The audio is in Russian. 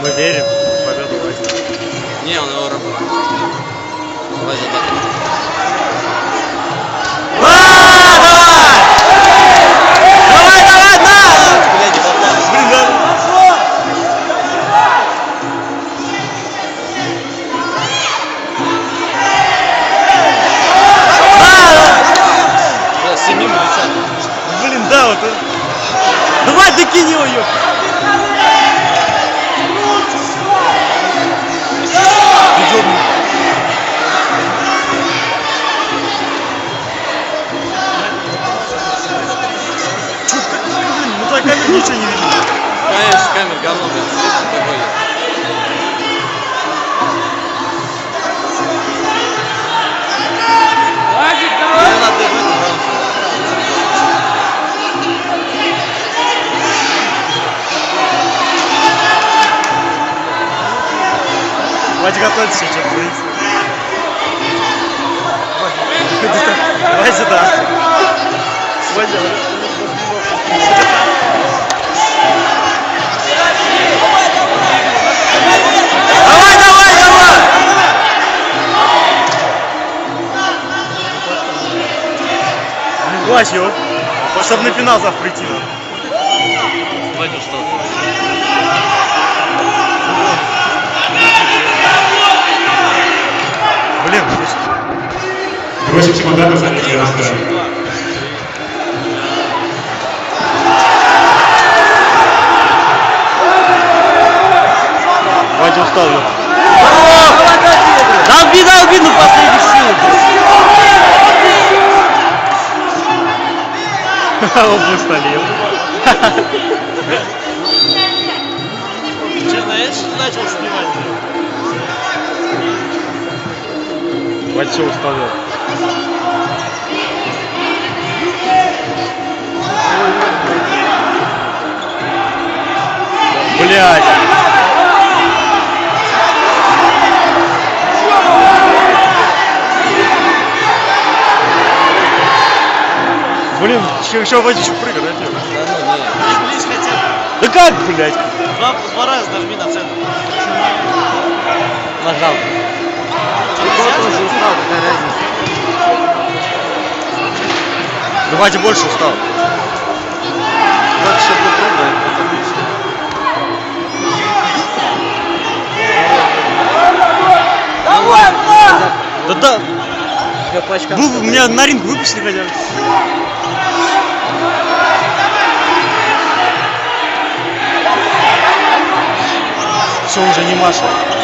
Мы верим в победу Вадима. Не, он его работает. Давай задак. Давай, давай, да! Блядь, не попал. Блин, да. Вот. это. Давай докинь его, ёп. Твоя камера ничего не видно. Конечно, камер говно, блядь, такое. Мне надо в этом раунде. Вадик готовится сейчас творится. Давай сюда. Хватит его. Чтобы на финал завтра прийти надо. Вадю, что? Блин, 8 секунд до занятия настроя. Вадя устал. Устали. ёп. Честно, я начал снимать. Вадя все устал. ёп. Блять. Блин, еще, еще Вадя еще прыгает, да, ну, не. Близ хотя бы. Да как, блядь? Два, два раза нажми на центр. Нажал. Тот уже устал, какая разница? Да Вадя больше устал. Так, еще попробуем, это отлично. Да да, вы, меня на ринг выпустили хотя бы. Уже не Маша.